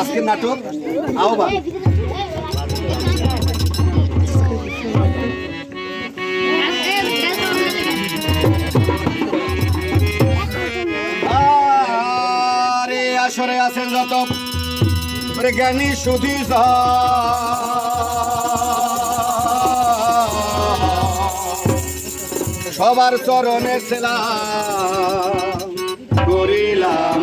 আজকের নাটক আহ্বান। আসরে আছেন যত জ্ঞানী সুধী সবার চরণে ছিলাম করিলাম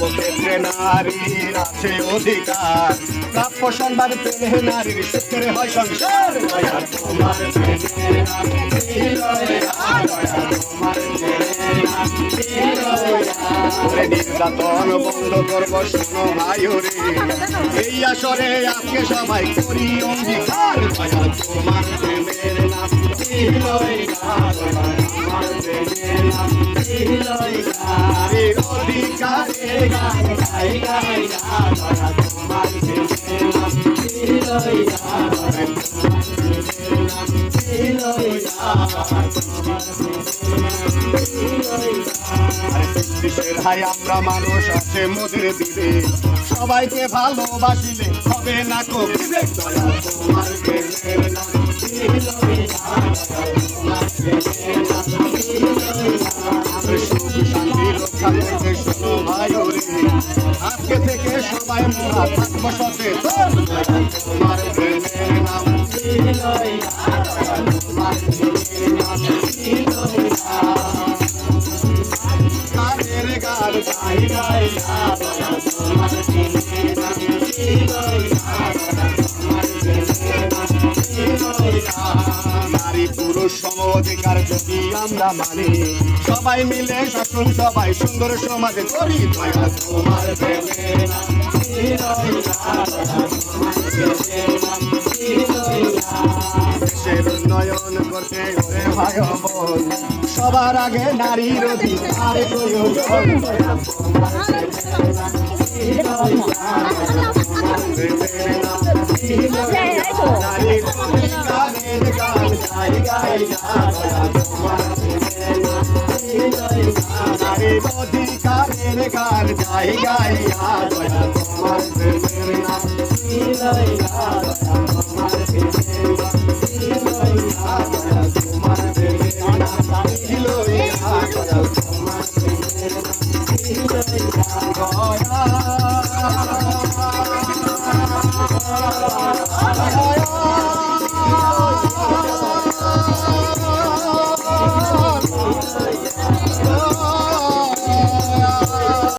সর্বক্ষেত্রে নারীর আছে অধিকার প্রাপ্য সম্মান পেলে নারীর সুখের হয় সংসার তোমার ওরে নির্যাতন বন্ধ করব শোনো ভাই এই আসরে আজকে সবাই করি অঙ্গীকার। তোমার প্রেমের নাম অধিকারে গাই গাই গান তোমার প্রেমের নাম দেশের আমরা মানুষ আছে মোদের দিলে সবাইকে ভালোবাসিলে হবে না কো? আজকে থেকে সবাই মোরা থাকব সচেতন। গান গাই গাই নারী পুরুষ অধিকার যদি আমরা মানি, সবাই মিলে শাসন সবাই সুন্দর সমাজে করি তোমার নাম উন্নয়ন করতে ওরে ভাই বোন সবার আগে নারীর অধিকার প্রয়োজন। নারীর অধিকারের গাই গাই নারীর অধিকারের গান গাই গাই তোমার Allah